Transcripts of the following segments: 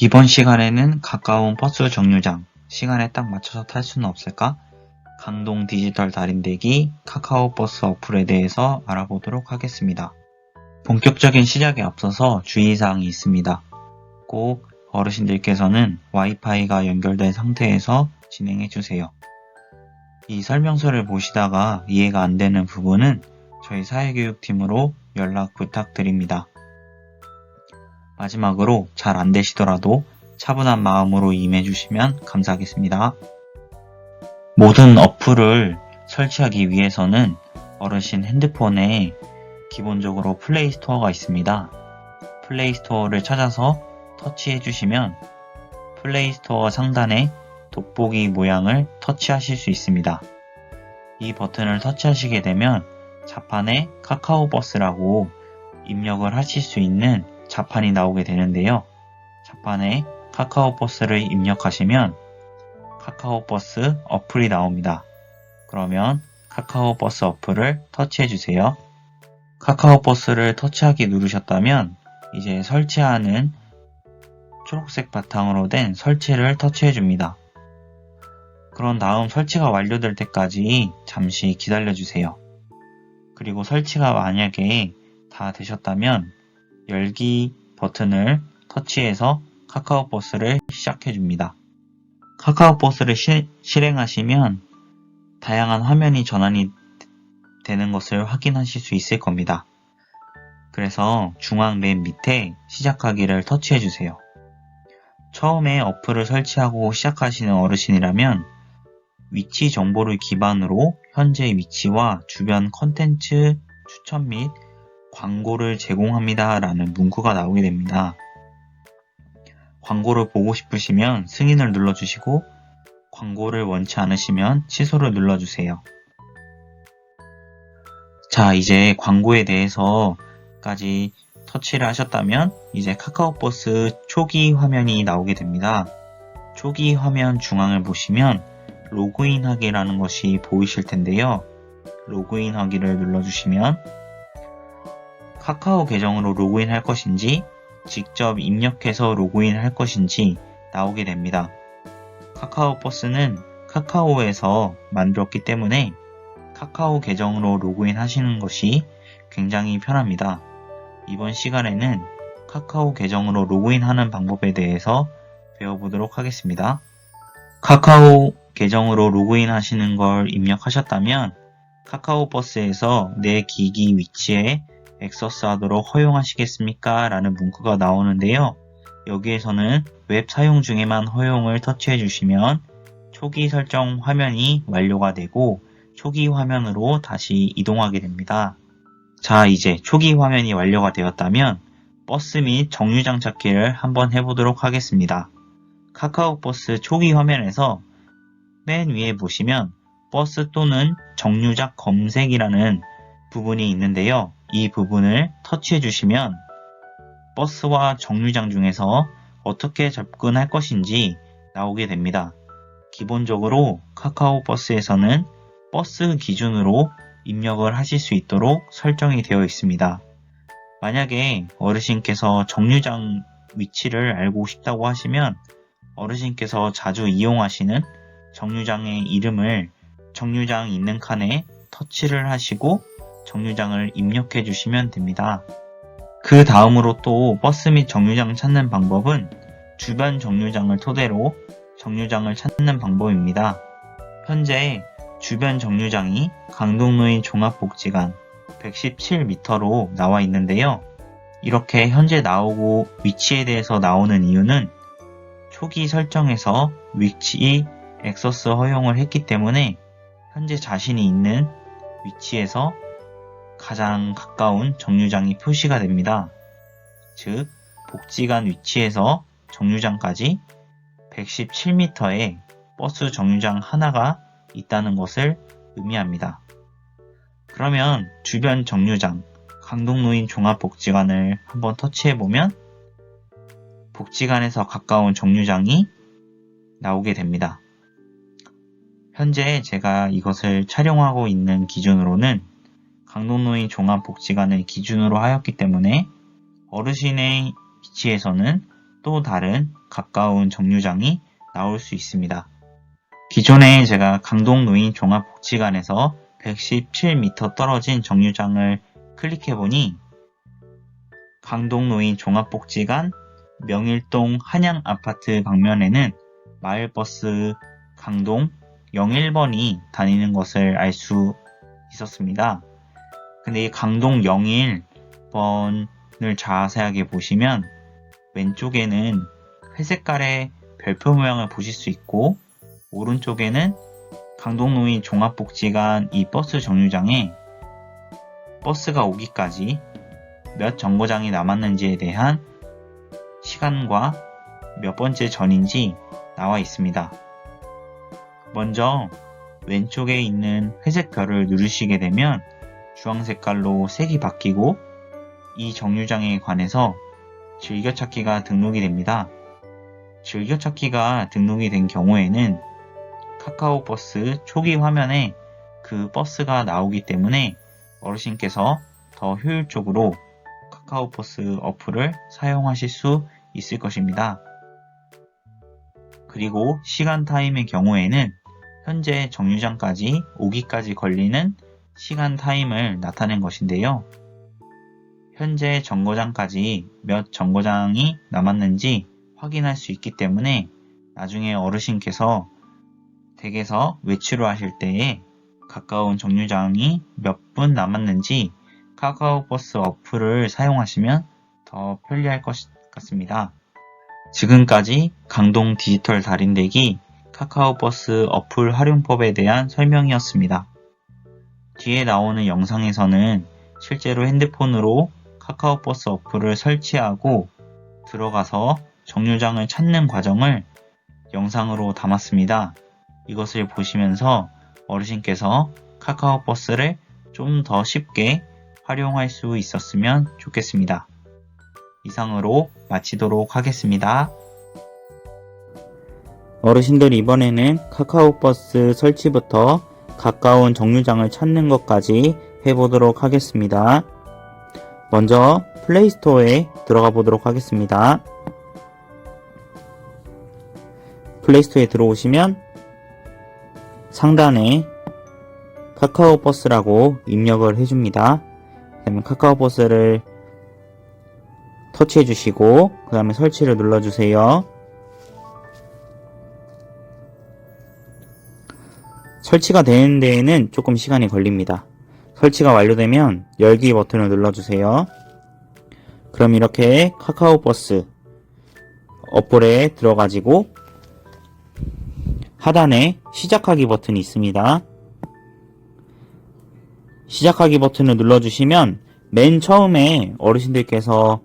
이번 시간에는 가까운 버스 정류장, 시간에 딱 맞춰서 탈 수는 없을까? 강동 디지털 달인대기 카카오 버스 어플에 대해서 알아보도록 하겠습니다. 본격적인 시작에 앞서서 주의사항이 있습니다. 꼭 어르신들께서는 와이파이가 연결된 상태에서 진행해 주세요. 이 설명서를 보시다가 이해가 안 되는 부분은 저희 사회교육팀으로 연락 부탁드립니다. 마지막으로 잘 안 되시더라도 차분한 마음으로 임해주시면 감사하겠습니다. 모든 어플을 설치하기 위해서는 어르신 핸드폰에 기본적으로 플레이 스토어가 있습니다. 플레이 스토어를 찾아서 터치해 주시면 플레이 스토어 상단에 돋보기 모양을 터치하실 수 있습니다. 이 버튼을 터치하시게 되면 자판에 카카오 버스라고 입력을 하실 수 있는 자판이 나오게 되는데요. 자판에 카카오 버스를 입력하시면 카카오 버스 어플이 나옵니다. 그러면 카카오 버스 어플을 터치해 주세요. 카카오 버스를 터치하기 누르셨다면 이제 설치하는 초록색 바탕으로 된 설치를 터치해 줍니다. 그런 다음 설치가 완료될 때까지 잠시 기다려 주세요. 그리고 설치가 만약에 다 되셨다면 열기 버튼을 터치해서 카카오 버스를 시작해 줍니다. 카카오 버스를 시- 실행하시면 다양한 화면이 전환이 되는 것을 확인하실 수 있을 겁니다. 그래서 중앙 맨 밑에 시작하기를 터치해 주세요. 처음에 어플을 설치하고 시작하시는 어르신이라면 위치 정보를 기반으로 현재 위치와 주변 컨텐츠 추천 및 광고를 제공합니다 라는 문구가 나오게 됩니다. 광고를 보고 싶으시면 승인을 눌러주시고 광고를 원치 않으시면 취소를 눌러주세요. 자, 이제 광고에 대해서까지 터치를 하셨다면 이제 카카오버스 초기 화면이 나오게 됩니다. 초기 화면 중앙을 보시면 로그인 하기라는 것이 보이실 텐데요. 로그인 하기를 눌러주시면 카카오 계정으로 로그인 할 것인지 직접 입력해서 로그인 할 것인지 나오게 됩니다. 카카오 버스는 카카오에서 만들었기 때문에 카카오 계정으로 로그인 하시는 것이 굉장히 편합니다. 이번 시간에는 카카오 계정으로 로그인 하는 방법에 대해서 배워보도록 하겠습니다. 카카오 계정으로 로그인 하시는 걸 입력하셨다면 카카오 버스에서 내 기기 위치에 액세스 하도록 허용하시겠습니까? 라는 문구가 나오는데요. 여기에서는 웹 사용 중에만 허용을 터치해 주시면 초기 설정 화면이 완료가 되고 초기 화면으로 다시 이동하게 됩니다. 자, 이제 초기 화면이 완료가 되었다면 버스 및 정류장 찾기를 한번 해보도록 하겠습니다. 카카오 버스 초기 화면에서 맨 위에 보시면 버스 또는 정류장 검색이라는 부분이 있는데요. 이 부분을 터치해 주시면 버스와 정류장 중에서 어떻게 접근할 것인지 나오게 됩니다. 기본적으로 카카오 버스에서는 버스 기준으로 입력을 하실 수 있도록 설정이 되어 있습니다. 만약에 어르신께서 정류장 위치를 알고 싶다고 하시면 어르신께서 자주 이용하시는 정류장의 이름을 정류장 있는 칸에 터치를 하시고 정류장을 입력해 주시면 됩니다. 그 다음으로 또 버스 및 정류장 찾는 방법은 주변 정류장을 토대로 정류장을 찾는 방법입니다. 현재 주변 정류장이 강동노인 종합복지관 117m로 나와 있는데요. 이렇게 현재 나오고 위치에 대해서 나오는 이유는 초기 설정에서 위치 액세스 허용을 했기 때문에 현재 자신이 있는 위치에서 가장 가까운 정류장이 표시가 됩니다. 즉, 복지관 위치에서 정류장까지 117m의 버스 정류장 하나가 있다는 것을 의미합니다. 그러면 주변 정류장, 강동노인 종합복지관을 한번 터치해보면 복지관에서 가까운 정류장이 나오게 됩니다. 현재 제가 이것을 촬영하고 있는 기준으로는 강동노인 종합복지관을 기준으로 하였기 때문에 어르신의 위치에서는 또 다른 가까운 정류장이 나올 수 있습니다. 기존에 제가 강동 노인 종합복지관에서 117m 떨어진 정류장을 클릭해보니 강동 노인 종합복지관 명일동 한양 아파트 방면에는 마을버스 강동 01번이 다니는 것을 알 수 있었습니다. 근데 이 강동 01번을 자세하게 보시면 왼쪽에는 회색깔의 별표 모양을 보실 수 있고 오른쪽에는 강동노인 종합복지관 이 버스 정류장에 버스가 오기까지 몇 정거장이 남았는지에 대한 시간과 몇 번째 전인지 나와 있습니다. 먼저 왼쪽에 있는 회색 별을 누르시게 되면 주황 색깔로 색이 바뀌고 이 정류장에 관해서 즐겨찾기가 등록이 됩니다. 즐겨찾기가 등록이 된 경우에는 카카오 버스 초기 화면에 그 버스가 나오기 때문에 어르신께서 더 효율적으로 카카오 버스 어플을 사용하실 수 있을 것입니다. 그리고 시간 타임의 경우에는 현재 정류장까지 오기까지 걸리는 시간 타임을 나타낸 것인데요. 현재 정거장까지 몇 정거장이 남았는지 확인할 수 있기 때문에 나중에 어르신께서 댁에서 외출을 하실 때에 가까운 정류장이 몇 분 남았는지 카카오 버스 어플을 사용하시면 더 편리할 것 같습니다. 지금까지 강동 디지털 달인되기 카카오 버스 어플 활용법에 대한 설명이었습니다. 뒤에 나오는 영상에서는 실제로 핸드폰으로 카카오 버스 어플을 설치하고 들어가서 정류장을 찾는 과정을 영상으로 담았습니다. 이것을 보시면서 어르신께서 카카오 버스를 좀 더 쉽게 활용할 수 있었으면 좋겠습니다. 이상으로 마치도록 하겠습니다. 어르신들 이번에는 카카오 버스 설치부터 가까운 정류장을 찾는 것까지 해보도록 하겠습니다. 먼저 플레이스토어에 들어가 보도록 하겠습니다. 플레이스토어에 들어오시면 상단에 카카오 버스라고 입력을 해줍니다. 그 다음에 카카오 버스를 터치해 주시고 그 다음에 설치를 눌러주세요. 설치가 되는 데에는 조금 시간이 걸립니다. 설치가 완료되면 열기 버튼을 눌러주세요. 그럼 이렇게 카카오 버스 어플에 들어가지고 하단에 시작하기 버튼이 있습니다. 시작하기 버튼을 눌러주시면 맨 처음에 어르신들께서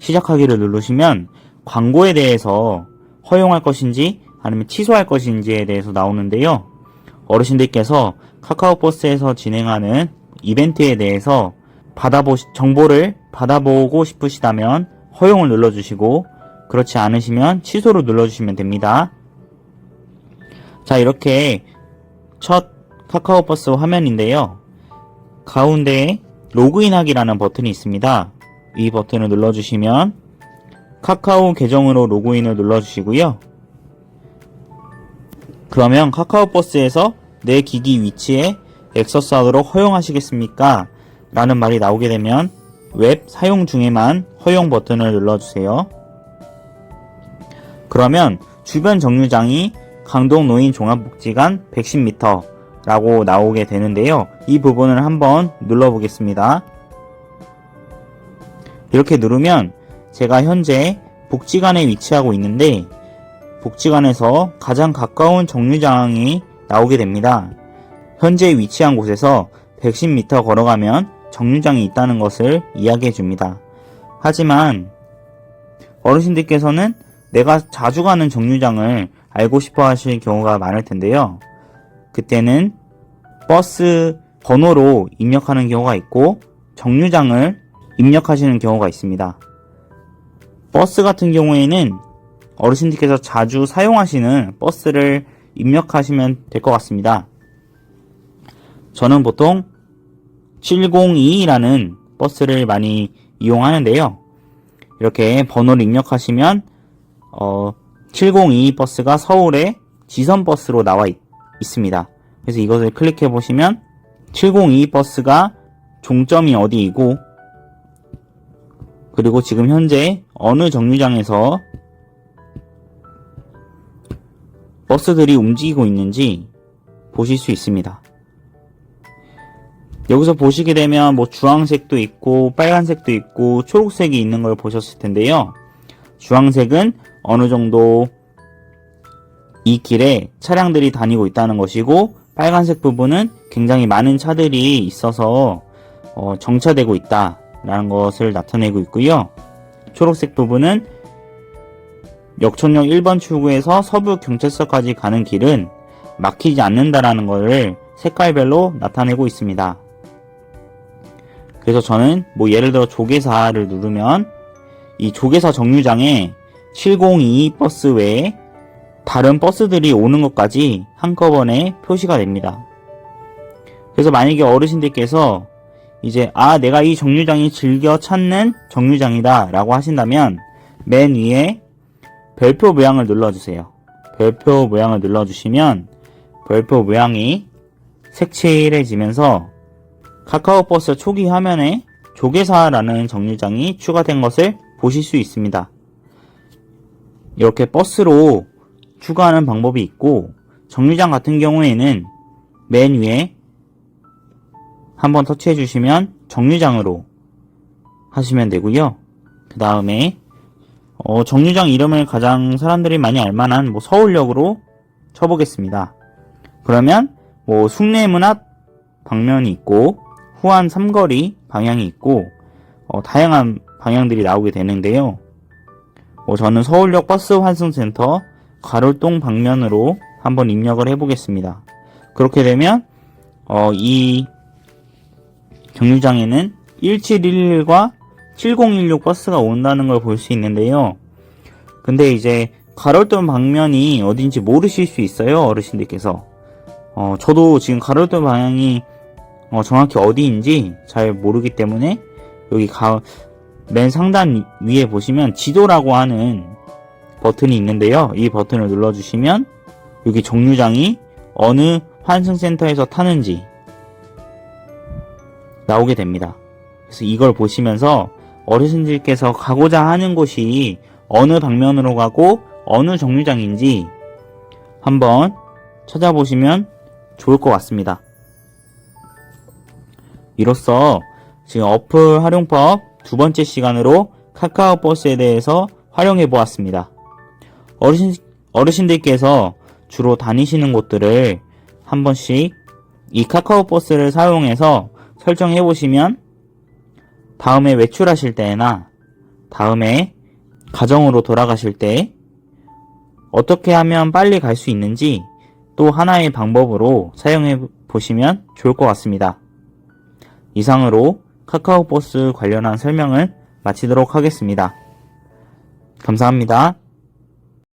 시작하기를 누르시면 광고에 대해서 허용할 것인지 아니면 취소할 것인지에 대해서 나오는데요. 어르신들께서 카카오 버스에서 진행하는 이벤트에 대해서 받아보 정보를 받아보고 싶으시다면 허용을 눌러주시고 그렇지 않으시면 취소를 눌러주시면 됩니다. 자 이렇게 첫 카카오버스 화면인데요. 가운데에 로그인하기라는 버튼이 있습니다. 이 버튼을 눌러주시면 카카오 계정으로 로그인을 눌러주시고요. 그러면 카카오 버스에서 내 기기 위치에 액세스하도록 허용하시겠습니까? 라는 말이 나오게 되면 웹 사용 중에만 허용 버튼을 눌러주세요. 그러면 주변 정류장이 강동 노인 종합복지관 110m 라고 나오게 되는데요. 이 부분을 한번 눌러보겠습니다. 이렇게 누르면 제가 현재 복지관에 위치하고 있는데 복지관에서 가장 가까운 정류장이 나오게 됩니다. 현재 위치한 곳에서 110m 걸어가면 정류장이 있다는 것을 이야기해 줍니다. 하지만 어르신들께서는 내가 자주 가는 정류장을 알고 싶어 하실 경우가 많을 텐데요. 그때는 버스 번호로 입력하는 경우가 있고 정류장을 입력하시는 경우가 있습니다. 버스 같은 경우에는 어르신들께서 자주 사용하시는 버스를 입력하시면 될 것 같습니다. 저는 보통 702라는 버스를 많이 이용하는데요. 이렇게 번호를 입력하시면 어, 702 버스가 서울에 지선 버스로 나와 있, 있습니다. 그래서 이것을 클릭해 보시면 702 버스가 종점이 어디이고 그리고 지금 현재 어느 정류장에서 버스들이 움직이고 있는지 보실 수 있습니다. 여기서 보시게 되면 뭐 주황색도 있고 빨간색도 있고 초록색이 있는 걸 보셨을 텐데요. 주황색은 어느 정도 이 길에 차량들이 다니고 있다는 것이고 빨간색 부분은 굉장히 많은 차들이 있어서 어, 정차되고 있다라는 것을 나타내고 있고요. 초록색 부분은 역촌역 1번 출구에서 서부 경찰서까지 가는 길은 막히지 않는다라는 것을 색깔별로 나타내고 있습니다. 그래서 저는 뭐 예를 들어 조계사를 누르면 이 조계사 정류장에 702 버스 외에 다른 버스들이 오는 것까지 한꺼번에 표시가 됩니다. 그래서 만약에 어르신들께서 이제 아 내가 이 정류장이 즐겨 찾는 정류장이다 라고 하신다면 맨 위에 별표 모양을 눌러주세요. 별표 모양을 눌러주시면 별표 모양이 색칠해지면서 카카오버스 초기 화면에 조계사라는 정류장이 추가된 것을 보실 수 있습니다. 이렇게 버스로 추가하는 방법이 있고 정류장 같은 경우에는 맨 위에 한번 터치해 주시면 정류장으로 하시면 되고요. 그 다음에 어, 정류장 이름을 가장 사람들이 많이 알만한 뭐 서울역으로 쳐보겠습니다. 그러면 뭐 숭례문 앞 방면이 있고 후안 삼거리 방향이 있고 어, 다양한 방향들이 나오게 되는데요. 뭐 저는 서울역 버스 환승센터 가롤동 방면으로 한번 입력을 해보겠습니다. 그렇게 되면 어, 이 정류장에는 1711과 7016 버스가 온다는 걸 볼 수 있는데요. 근데 이제 가롤동 방면이 어딘지 모르실 수 있어요, 어르신들께서. 어, 저도 지금 가롤동 방향이 어, 정확히 어디인지 잘 모르기 때문에 여기 가, 맨 상단 위에 보시면 지도라고 하는 버튼이 있는데요. 이 버튼을 눌러주시면 여기 정류장이 어느 환승센터에서 타는지 나오게 됩니다. 그래서 이걸 보시면서 어르신들께서 가고자 하는 곳이 어느 방면으로 가고 어느 정류장인지 한번 찾아보시면 좋을 것 같습니다. 이로써 지금 어플 활용법 두 번째 시간으로 카카오 버스에 대해서 활용해 보았습니다. 어르신, 어르신들께서 주로 다니시는 곳들을 한 번씩 이 카카오 버스를 사용해서 설정해 보시면 다음에 외출하실 때나 다음에 가정으로 돌아가실 때 어떻게 하면 빨리 갈 수 있는지 또 하나의 방법으로 사용해 보시면 좋을 것 같습니다. 이상으로 카카오버스 관련한 설명을 마치도록 하겠습니다. 감사합니다.